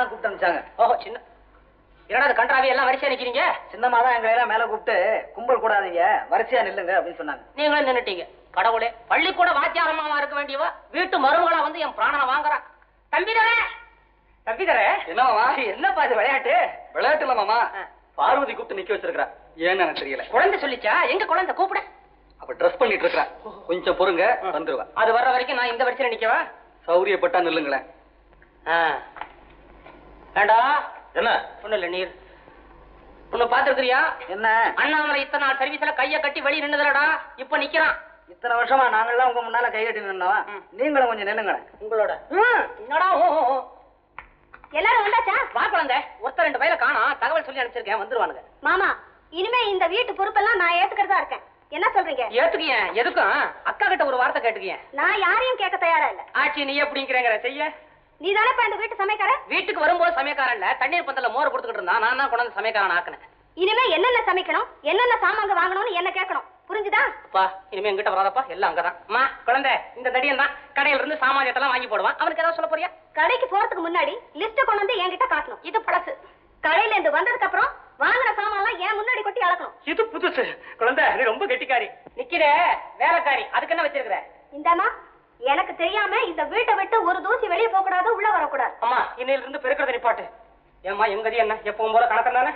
தான் கூப்பிட்டு அனுப்பிச்சாங்க. ஓஹோ சின்ன என்னடா கன்றாவி எல்லாம் வரிசையா நிக்கிறீங்க? சின்னம்மா தான் எங்களை எல்லாம் மேல கூப்பிட்டு கும்பல் கூடாதீங்க வரிசையா நில்லுங்க அப்படின்னு சொன்னாங்க. நீங்களும் நின்னுட்டீங்க. கடவுளே பள்ளிக்கூட வாத்தியாரமாவா இருக்க வேண்டியவ வீட்டு மருமகளா வந்து என் பிராணனை வாங்குறா. தம்பி தரே தம்பி தரே என்னமாமா என்னப்பா இது விளையாட்டு? விளையாட்டு இல்ல மாமா. ஆ. பார்வதி கூப்பிட்டு நிக்க வச்சிருக்கா ஏன்னு எனக்கு தெரியல. குழந்தை சொல்லிச்சா? எங்க குழந்தை? கூப்பிட. அப்ப ட்ரெஸ் பண்ணிட்டு இருக்கா கொஞ்சம் பொறுங்க வந்துருவா. அது வர்ற வரைக்கும் நான் இந்த வரிசையில நிக்கவா? சௌரியப்பட்டா நில்லுங்களேன். ஏண்டா? என்ன? ஒண்ணு இல்ல நீர். உன்னை பாத்துருக்கிறியா என்ன? அண்ணாமலை இத்தனை நாள் சர்வீஸ்ல கைய கட்டி வெளிய நின்னுதுலடா. இப்ப நிக்கிறான். இத்தனை வருஷமா நாங்கெல்லாம் உங்க முன்னால கை கட்டி நின்னோம். ம். நீங்களும் கொஞ்சம் நில்லுங்களேன் உங்களோட. என்னடா ஓ. எல்லாரும் வந்தாச்சா வா குழந்தை. ஒருத்தர் ரெண்டு பையில காணோம். தகவல் சொல்லி அனுப்பிச்சிருக்கேன். வந்துருவானுங்க. மாமா இனிமே இந்த வீட்டு பொறுப்பெல்லாம் நான் ஏத்துக்கிறதா இருக்கேன். என்ன சொல்றீங்க? ஏத்துக்கிய. எதுக்கும்? அக்கா கிட்ட ஒரு வார்த்தை கேட்டுக்கிய. நான் யாரையும் கேட்க தயாரா இல்ல. ஆச்சி நீ எப்படிங்கிற? செய்ய. நீ தானே இந்த வீட்டு சமைக்காரன் வீட்டுக்கு வரும்போது சமயக்காரன் தண்ணீர் பந்தல மோர் கொடுத்துக்கிட்டு இருந்தான். நான் தான் கொண்டாந்து சமயக்காரன் ஆக்கினேன். இனிமே என்னென்ன சமைக்கணும்? என்னென்ன சாமாங்க வாங்கணும்னு என்ன கேட்கணும்? புரிஞ்சுதா? அப்பா இனிமே எங்கிட்ட வராதப்பா. எல்லாம் அங்கதான். அம்மா குழந்தை இந்த தடியன் தான். கடையில இருந்து சாமானியத்தெல்லாம் வாங்கி போடுவான். அவனுக்கு ஏதாவது சொல்ல போறியா? கடைக்கு போறதுக்கு முன்னாடி லிஸ்ட் கொண்டு வந்து என்கிட்ட காட்டணும். இது பழசு. கடையில இருந்து வந்ததுக்கு அப்புறம் வாங்கின சாமான்லாம் என் முன்னாடி கொட்டி அளக்கணும். இது புதுசு. குழந்தை நீ ரொம்ப கெட்டிக்காரி. நிக்கிற வேலைக்காரி. அதுக்கு என்ன வச்சிருக்கிற? இந்தாமா எனக்கு தெரியாம இந்த வீட்டை விட்டு ஒரு தூசி வெளியே போக கூடாது உள்ள வரக்கூடாது. அம்மா இன்னையில இருந்து பெருக்கிறத நிப்பாட்டு ஏம்மா எங்கதி என்ன? எப்பவும் போல கணக்கு தானே?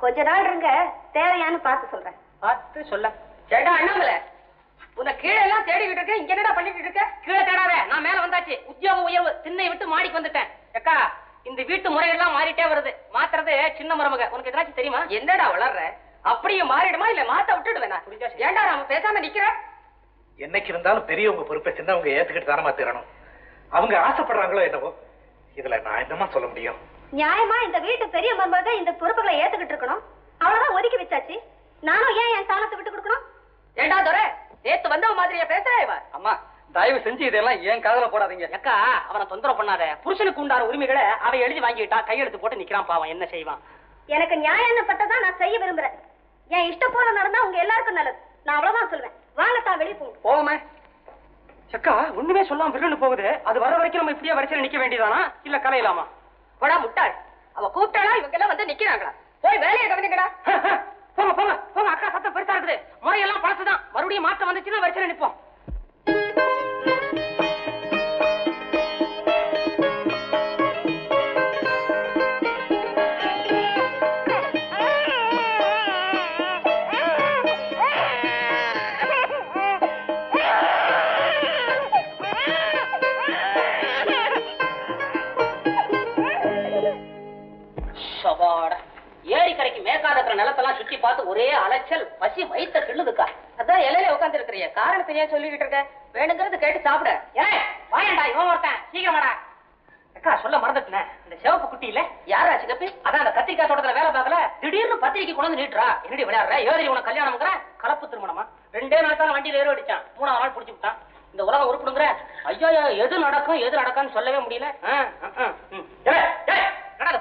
கொஞ்ச நாள் இருங்க தேவையான்னு பார்த்து சொல்றேன். பார்த்து சொல்ல. சேட்டா அண்ணாமலை? உன்னை கீழே எல்லாம் தேடிக்கிட்டு இருக்க இங்க என்னடா பண்ணிட்டு இருக்க? கீழே தேடாத நான் மேல வந்தாச்சு. உத்தியோக உயர்வு திண்ணை விட்டு மாடிக்கு வந்துட்டேன். அக்கா இந்த வீட்டு முறையெல்லாம் மாறிட்டே வருது. மாத்துறது சின்ன மருமக. உனக்கு எதாச்சும் தெரியுமா? என்னடா வளர்ற அப்படியே மாறிடுமா? இல்ல மாத்த விட்டுடுவேனா? ஏன்டா நாம பேசாம நிக்கிற? என்னைக்கு இருந்தாலும் பெரியவங்க பொறுப்பை சின்னவங்க ஏத்துக்கிட்டு தானமா தரணும் அவங்க ஆசைப்படுறாங்களோ என்னவோ இதுல நான் என்னமா சொல்ல முடியும்? நியாயமா இந்த வீட்டு பெரிய மருமக இந்த பொறுப்புகளை ஏத்துக்கிட்டு இருக்கணும்? அவ்வளவுதான் ஒதுக்கி வச்சாச்சு. நானும் ஏன் என் ஸ்தானத்தை விட்டு கொடுக்கணும்? ஏண்டா துரை நேத்து வந்தவ மாதிரியா பேசுற இவ? அம்மா தயவு செஞ்சு இதெல்லாம் ஏன் காதல போடாதீங்க. அக்கா அவனை தொந்தரவு பண்ணாத. புருஷனுக்கு உண்டான உரிமைகளை அவன் எழுதி வாங்கிட்டா கையெழுத்து போட்டு நிக்கிறான் பாவம் என்ன செய்வான்? எனக்கு நியாயம்னு பட்டதான் நான் செய்ய விரும்புறேன். என் இஷ்ட போல நடந்தா உங்க எல்லாருக்கும் நல்லது. நான் அவ்வளவுதான் சொல்லுவேன் வாங்கத்தான் வெளியே போங்க போவோமே. அக்கா ஒண்ணுமே சொல்லாம விருண்டு போகுது. அது வர வரைக்கும் நம்ம இப்படியே வரிசையில நிக்க வேண்டியதானா? இல்ல கலையலாமா? போடா முட்டாள். அவ கூப்பிட்டாளா இவங்க எல்லாம் வந்து நிக்கிறாங்களா? போய் வேலையை கவனிக்கடா போங்க போங்க போங்க. அக்கா சத்தம் பெருசா இருக்குது. முறையெல்லாம் பழசுதான். மறுபடியும் மாற்றம் வந்துச்சுன்னா வரிசையில நிப்போம். சபாடா ஏரி கரைக்கு மேற்காத இருக்கிற நிலத்தெல்லாம் சுத்தி பார்த்து ஒரே அலைச்சல் பசி வயித்த கிள்ளுதுக்கா அதான் இலையில உட்கார்ந்து இருக்கிறிய காரணம் தெரியா சொல்லிக்கிட்டு இருக்க வேணுங்கிறது கேட்டு சாப்பிட ஏய் வாயண்டா இவன் ஒருத்தன் சீக்கிரமாடா அக்கா சொல்ல மறந்துட்டேன் இந்த சிவப்பு குட்டியில இல்ல யாரா அதான் அந்த கத்திரிக்காய் தோட்டத்துல வேலை பார்க்கல திடீர்னு பத்திரிக்கை கொண்டு வந்து நீட்டுறா என்னடி விளையாடுற ஏதிரி உனக்கு கல்யாணம்ங்கிற கலப்பு திருமணமா ரெண்டே நாள் தான் வண்டியில ஏறி அடிச்சான் மூணாவது நாள் புடிச்சு விட்டான் இந்த உலகம் உருப்பிடுங்கிற ஐயோ எது நடக்கும் எது நடக்கும்னு சொல்லவே முடியல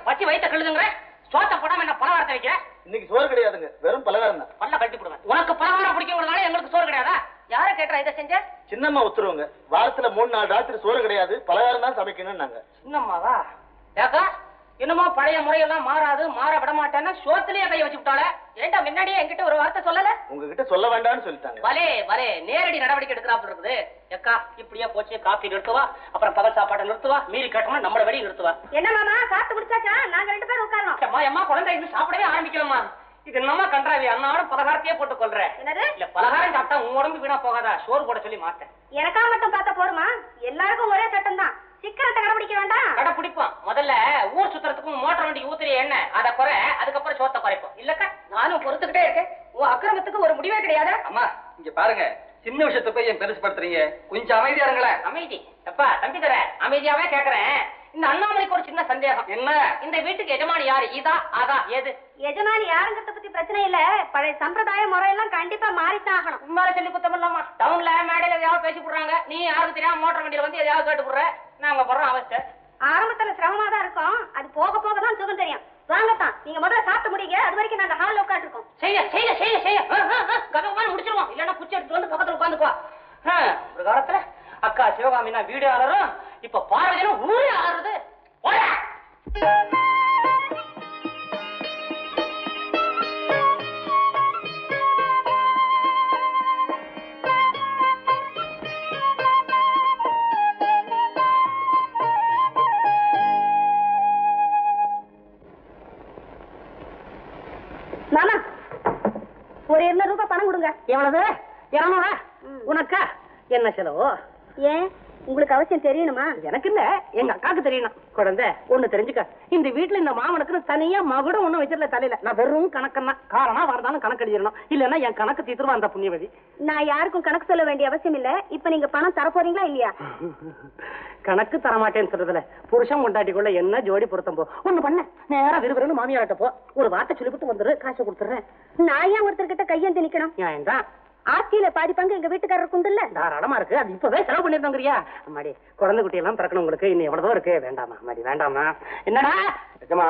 பச்சை வயித்த கழுதுங்கிற சோத்த போடாம என்ன பலகாரத்தை வைக்கிற? இன்னைக்கு சோறு கிடையாதுங்க. வெறும் பலகாரம் தான். பல்ல கட்டி போடுவேன் உனக்கு பலகாரம் பிடிக்குங்கிறதுனால எங்களுக்கு சோறு கிடையாதா? யார கேட்டா இதை செஞ்ச? சின்னம்மா உத்தரவுங்க வாரத்துல மூணு நாள் ராத்திரி சோறு கிடையாது. பலகாரம் தான் சமைக்கணும் நாங்க. சின்னம்மாவா? ஏக்கா என்னமோ பழைய முறையெல்லாம் மாறாது மாற விட மாட்டேன்னா சோத்துலயே கைய வச்சு விட்டாளே. ஏன்டா முன்னாடியே என்கிட்ட ஒரு வார்த்தை சொல்லல? உங்ககிட்ட சொல்ல வேண்டாம்னு சொல்லிட்டாங்க. பலே பலே நேரடி நடவடிக்கை எடுக்கிறாப்புல இருக்குது. ஏக்கா இப்படியே போச்சு காப்பி நிறுத்துவா அப்புறம் பகல் சாப்பாட்டை நிறுத்துவா மீறி கேட்டோம்னா நம்மள வெளியே நிறுத்துவா. என்ன மாமா சாப்பிட்டு முடிச்சாச்சா? நாங்க ரெண்டு அம்மா அம்மா குழந்தை இன்னும் சாப்பிடவே ஆரம்பிக்கலம்மா இது என்னமா கன்றாவி? அன்னாடும் பலகாரத்தையே போட்டு கொள்ற. என்னது? இல்ல பலகாரம் சாப்பிட்டா உன் உடம்பு வீணா போகாதா? சோறு போட சொல்லி மாட்டேன். எனக்கா மட்டும் பார்த்தா போருமா? எல்லாருக்கும் ஒரே சட்டம் தான் சிக்கனத்தை கடைபிடிக்க வேண்டாம். கடை பிடிப்போம் முதல்ல ஊர் சுத்துறதுக்கும் மோட்டர் வண்டி ஊத்துறிய என்ன? அத குறை அதுக்கப்புறம் சோத்த குறைப்போம். இல்லக்கா நானும் பொறுத்துக்கிட்டே இருக்கேன். உன் அக்கிரமத்துக்கு ஒரு முடிவே கிடையாது? அம்மா இங்க பாருங்க. சின்ன விஷயத்தை போய் ஏன் பெருசுப்படுத்துறீங்க. கொஞ்சம் அமைதியா இருங்களேன். அமைதி. அப்பா தம்பி தர அமைதியாவே கேக்குறேன். இந்த அண்ணாமலைக்கு ஒரு சின்ன சந்தேகம். என்ன? இந்த வீட்டுக்கு எஜமானி யாரு? இதா அதா ஏது எஜமானி யாருங்கிறத பத்தி பிரச்சனை இல்ல. பழைய சம்பிரதாய முறையெல்லாம் கண்டிப்பா மாறித்தான் ஆகணும். உண்மையில சொல்லி குத்தம் இல்லாமா. டவுன்ல மேடையில எதையாவது பேசி போடுறாங்க நீ யாருக்கு தெரியாம மோட்டர் வண்டியில வந்து எதையாவது கேட்டு போடுற நாங்க போடுறோம் அவஸ்தை ஆரம்பத்துல சிரமமா தான் இருக்கும். அது போக போக தான் சுகம் தெரியும். வாங்கத்தான். நீங்க முதல்ல சாப்பிட்டு முடிங்க. அது வரைக்கும் நாங்க ஹால்ல உட்காந்துருக்கோம் செய்ய செய்ய செய்ய செய்ய. கதவுமான முடிச்சிருவோம். இல்லன்னா குச்சி எடுத்து வந்து பக்கத்துல உட்காந்துக்குவா ஒரு காலத்துல அக்கா சிவகாமினா வீடு ஆளரும் இப்ப பார்வதினா ஊரே ஆறுது மாமா ஒரு இருநூறு ரூபாய் பணம் கொடுங்க. எவ்வளவு? இரநூறா. உனக்கா? என்ன செலவோ? ஏன்? உங்களுக்கு அவசியம் தெரியணுமா? எனக்கு இல்ல எங்க அக்காக்கு தெரியணும். குழந்தை ஒண்ணு தெரிஞ்சுக்க. இந்த வீட்டுல இந்த மாமனுக்கு தனியா மகுடம் ஒண்ணும் வச்சிடல தலையில. நான் வெறும் கணக்கன்னா. காரணம் வரதாலும் கணக்கு எழுதிடணும். இல்லன்னா என் கணக்கு தீத்துருவா அந்த புண்ணியவதி. நான் யாருக்கும் கணக்கு சொல்ல வேண்டிய அவசியம் இல்ல. இப்ப நீங்க பணம் தர போறீங்களா இல்லையா? கணக்கு தர மாட்டேன்னு சொல்றதுல. புருஷன் கொண்டாட்டிக்குள்ள என்ன ஜோடி பொருத்தம் போ. ஒண்ணு பண்ண. நேரா விறுவிறுன்னு மாமியார்ட்ட போ. ஒரு வார்த்தை சொல்லிவிட்டு வந்துரு. காசு கொடுத்துறேன் நான் ஏன் ஒருத்தர்கிட்ட கையேந்தி நிக்கணும்? ஏன் தான் ஆட்சியில பாதி பங்கு எங்க வீட்டுக்காரருக்கு உண்டுல்ல? தாராளமா இருக்கு. அது இப்பவே செலவு பண்ணிருந்தோங்கிறியா அம்மாடி குழந்தை குட்டி எல்லாம் பிறக்கணும் உங்களுக்கு. இன்னும் எவ்வளவோ இருக்கு. வேண்டாமா அம்மாடி வேண்டாமா. என்னடா? நிஜமா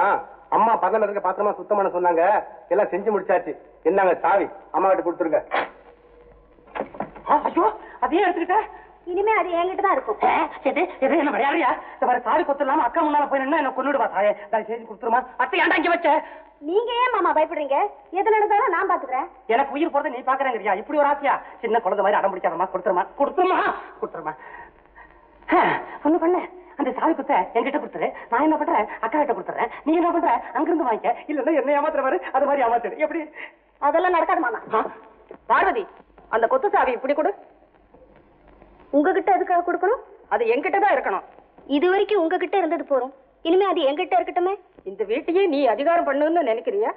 அம்மா பக்கத்துல இருக்க பாத்திரமா சுத்தம் பண்ண சொன்னாங்க. எல்லாம் செஞ்சு முடிச்சாச்சு. என்னங்க சாவி. அம்மா கிட்ட கொடுத்துருங்க. ஐயோ அதையே எடுத்துக்கிட்ட இனிமே அது என்கிட்ட தான் இருக்கும் எது எது என்ன விளையாடுறியா இந்த மாதிரி சாரி கொத்து இல்லாம அக்கா முன்னால போய் நின்னா என்ன கொன்னுடுவா தாயே? தயவு செஞ்சு கொடுத்துருமா? அத்தை ஏன்டா இங்க வச்ச? நீங்க ஏன் மாமா பயப்படுறீங்க? எது நடந்தாலும் நான் பாத்துக்கிறேன். எனக்கு உயிர் போறத நீ பாக்குறேங்கறியா? இப்படி ஒரு ஆசையா? சின்ன குழந்தை மாதிரி அடம் பிடிக்காதம்மா. கொடுத்துருமா? கொடுத்துருமா? கொடுத்துருமா. ஒண்ணு பண்ண. அந்த சாவி குத்த என்கிட்ட கொடுத்துரு. நான் என்ன பண்றேன்? அக்கா கிட்ட கொடுத்துறேன். நீ என்ன பண்ற? அங்கிருந்து வாங்கிக்க. இல்லன்னா என்ன ஏமாத்துற மாதிரி அது மாதிரி ஏமாத்துடு எப்படி? அதெல்லாம் நடக்காது மாமா? பார்வதி அந்த கொத்து சாவி இப்படி கொடு. உங்ககிட்ட எதுக்காக கொடுக்கணும்? அது என்கிட்ட தான் இருக்கணும். இது வரைக்கும் உங்ககிட்ட இருந்தது போறோம் இனிமே அது என்கிட்ட இருக்கட்டுமே? இந்த வீட்டையே நீ அதிகாரம் பண்ணுன்னு நினைக்கிறியா?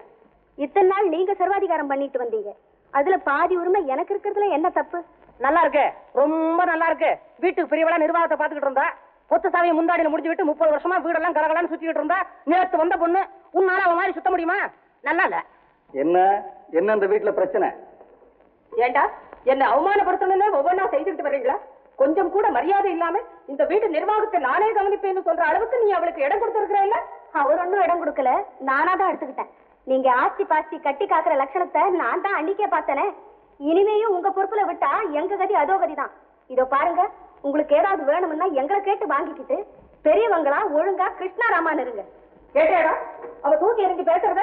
இத்தனை நாள் நீங்க சர்வாதிகாரம் பண்ணிட்டு வந்தீங்க. அதுல பாதி உரிமை எனக்கு இருக்கிறதுல என்ன தப்பு? நல்லா இருக்கு. ரொம்ப நல்லா இருக்கு. வீட்டுக்கு பெரியவளா நிர்வாகத்தை பாத்துக்கிட்டு இருந்தா? கொத்து சாவியை முந்தாடியில முடிஞ்சு விட்டு முப்பது வருஷமா வீடெல்லாம் கரகலான்னு சுத்திக்கிட்டு இருந்தா? நேத்து வந்த பொண்ணு உன்னால அவன் மாதிரி சுத்த முடியுமா? நல்லா இல்ல. என்ன? என்ன இந்த வீட்டுல பிரச்சனை? ஏண்டா? என்ன அவமானப்படுத்தணும்னு ஒவ்வொன்றா செய்துக்கிட்டு வர்றீங்களா? கொஞ்சம் கூட மரியாதை இல்லாம இந்த வீட்டு நிர்வாகத்தை நானே கவனிப்பேன்னு சொல்ற அளவுக்கு நீ அவளுக்கு இடம் கொடுத்திருக்கிறல்ல? அவர் ஒன்றும் இடம் கொடுக்கல. நானா தான் எடுத்துக்கிட்டேன். நீங்க ஆஸ்தி பாஸ்தி கட்டி காக்குற லட்சணத்தை நான் தான் அன்னிக்கே பார்த்தனே. இனிமேயும் உங்க பொறுப்புல விட்டா எங்க கதி அதோ கதி தான் இதோ பாருங்க உங்களுக்கு ஏதாவது வேணும்னா எங்களை கேட்டு வாங்கிக்கிட்டு பெரியவங்களா ஒழுங்கா கிருஷ்ணாராமான் இருங்க. கேட்டேடா அவ தூக்கி எறிஞ்சு பேசுறத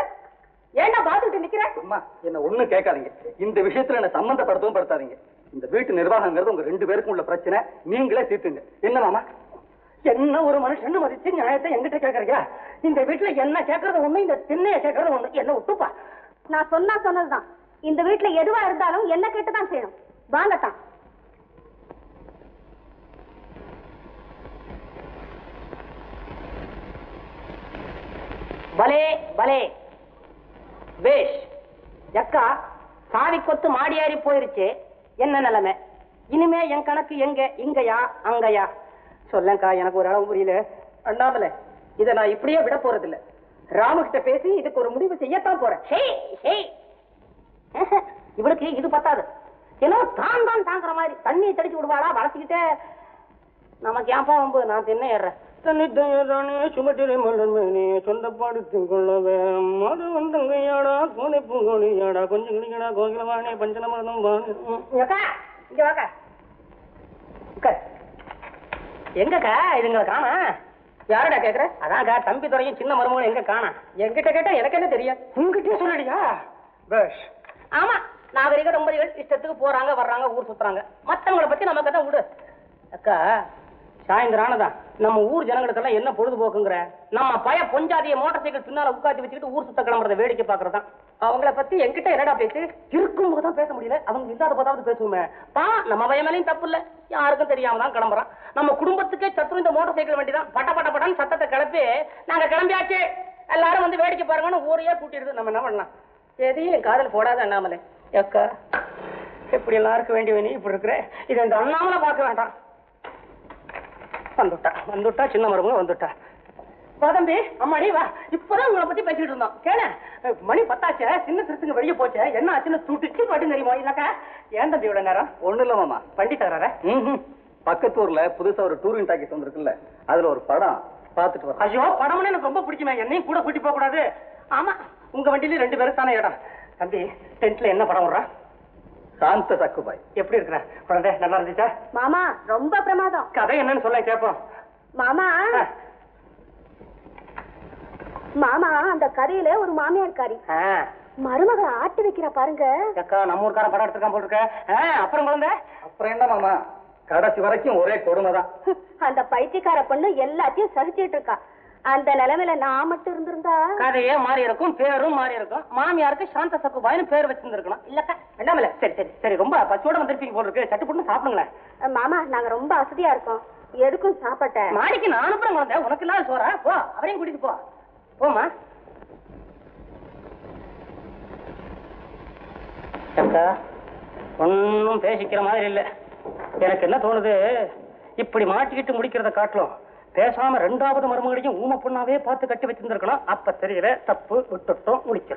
ஏண்டா பாத்துக்கிட்டு நிக்கிற? அம்மா என்ன ஒண்ணும் கேட்காதீங்க. இந்த விஷயத்துல என்ன சம்பந்தப்படுத்தவும் படுத்தாதீங்க. இந்த வீட்டு நிர்வாகங்கிறது உங்க ரெண்டு பேருக்கும் உள்ள பிரச்சனை. நீங்களே தீர்த்துங்க. என்ன மாமா? என்ன ஒரு மனுஷன் மதிச்சு நியாயத்தை எங்கிட்ட கேக்குறீங்க? இந்த வீட்டுல என்ன கேக்குறது ஒண்ணு இந்த திண்ணைய கேக்குறது ஒண்ணு என்ன விட்டுப்பா நான் சொன்னா சொன்னதுதான். இந்த வீட்டுல எதுவா இருந்தாலும் என்ன கேட்டு தான் செய்யணும் வாங்கத்தான் பலே பலே. பேஷ் எக்கா சாவி கொத்து மாடி ஏறி போயிருச்சு. என்ன நிலைமை? இனிமே என் கணக்கு எங்க? இங்கயா? அங்கயா? சொல்லங்கா எனக்கு ஒரு அளவு புரியல. அண்ணாமலை இதை நான் இப்படியே விட போறது இல்ல ராமகிட்ட பேசி இதுக்கு ஒரு முடிவு செய்யத்தான் போறேன். இவளுக்கு இது பத்தாது. ஏன்னா தான் தான் தாங்குற மாதிரி தண்ணியை தெளிச்சு விடுவாளா? வளர்த்திக்கிட்டே. நமக்கு ஏன்பா வம்பு நான் தின்ன ஏறேன் தன்னித்தனே சுமட்டிலே மலர்மேனே சொந்தப்படுத்திக் கொள்ளவே மது வந்தங்கையாடா கோனை பூங்கோழியாடா கொஞ்சம் கிளிக்கடா கோகிலவானே வாக்கா உட்கார். எங்கக்கா இதுங்களை காணா? யாரடா கேக்குற? அதான்க்கா தம்பி துறையும் சின்ன மருமகளும் எங்க காணா? என்கிட்ட கேட்டா எனக்கு என்ன தெரியும்? உங்ககிட்ட சொல்லலையா பேஷ். ஆமா நாகரிக தம்பதிகள் இஷ்டத்துக்கு போறாங்க வர்றாங்க ஊர் சுத்துறாங்க. மத்தவங்கள பத்தி நமக்கு தான் விடு. அக்கா சாயந்தரம் ஆனதான் நம்ம ஊர் ஜனங்களுக்கெல்லாம் என்ன பொழுதுபோக்குங்கிற? நம்ம பய பொஞ்சாதிய மோட்டார் சைக்கிள் பின்னால உட்காந்து வச்சுக்கிட்டு ஊர் சுத்த கிளம்புறத வேடிக்கை பாக்குறதான் அவங்கள பத்தி என்கிட்ட என்னடா பேசு இருக்கும் தான் பேச முடியல. அவங்க இல்லாத போதாவது பேசுவோமே. பா நம்ம பையன் மேலேயும் தப்பு இல்ல. யாருக்கும் தெரியாம தான் கிளம்புறான். நம்ம குடும்பத்துக்கே சத்துரு இந்த மோட்டார் சைக்கிள் வண்டி தான் பட்ட பட்ட பட்டன்னு சத்தத்தை கிளப்பி நாங்க கிளம்பியாச்சு. எல்லாரும் வந்து வேடிக்கை பாருங்கன்னு ஊரையே கூட்டிடுது. நம்ம என்ன பண்ணலாம்? எதையும் காதல் போடாத அண்ணாமலை. அக்கா எப்படி எல்லாம் இருக்க வேண்டிய இப்படி இருக்கிற? இது இந்த அண்ணாமலை பார்க்க வேண்டாம். வந்துட்டா. வந்துட்டா சின்ன மருமக வந்துட்டா. வா தம்பி அம்மாடி வா. இப்பதான் உங்களை பத்தி பேசிட்டு இருந்தோம். கேள. மணி பத்தாச்சே. சின்ன சிறுத்துங்க வெளியே போச்சே. என்ன ஆச்சுன்னு துடிச்சு பாட்டு தெரியுமா இல்லக்கா? ஏன் தம்பி இவ்வளவு நேரம்? ஒண்ணு இல்ல மாமா. பக்கத்து ஊர்ல புதுசா ஒரு டூரிங் டாக்கிஸ் வந்திருக்குல்ல அதுல ஒரு படம் பார்த்துட்டு வரேன் ஐயோ படம்னு எனக்கு ரொம்ப பிடிக்குமே. என்னையும் கூட கூட்டி போக கூடாது ஆமா உங்க வண்டியில ரெண்டு பேரும் தானே இடம். தம்பி டென்ட்ல என்ன படம் வர்றா சாந்த சக்குபாய் எப்படி இருக்கிற? குழந்தை நல்லா இருந்துச்சா? மாமா ரொம்ப பிரமாதம். கதை என்னன்னு சொல்ல கேட்போம் மாமா. மாமா அந்த கதையில ஒரு மாமியார்காரி மருமகளை ஆட்டி வைக்கிறா பாருங்க. அக்கா நம்ம ஊருக்கார படம் எடுத்துருக்கான் போட்டுருக்க அப்புறம் குழந்தை? அப்புறம் என்ன மாமா? கடைசி வரைக்கும் ஒரே கொடுமை தான் அந்த பைத்தியக்கார பொண்ணு எல்லாத்தையும் சகிச்சிட்டு இருக்கா. அந்த நிலைமையில நான் மட்டும் இருந்திருந்தா? கதையே மாறி இருக்கும் பேரும் மாறி இருக்கும் மாமியாருக்கு சாந்த சக்குபாயின்னு பேர் வச்சிருந்திருக்கணும். இல்லக்கா வேண்டாமல சரி சரி சரி ரொம்ப பச்சோட வந்திருப்பீங்க போல இருக்கு சட்டு போட்டு சாப்பிடுங்களேன். மாமா நாங்க ரொம்ப வசதியா இருக்கோம். எதுக்கும் சாப்பாட்ட? மாடிக்கு நான் அனுப்புறேன் குழந்தை. உனக்கு இல்லாத சோறா? போ அவரையும் கூட்டிட்டு போ. போமா அக்கா ஒன்னும் பேசிக்கிற மாதிரி இல்ல. எனக்கு என்ன தோணுது? இப்படி மாட்டிக்கிட்டு முடிக்கிறத காட்டிலும் பேசாம ரெண்டாவது மருமகளையும் ஊம பொண்ணாவே பார்த்து கட்டி வச்சிருந்திருக்கலாம் அப்ப தெரியல தப்பு விட்டுட்டோம் முடிச்சிடும்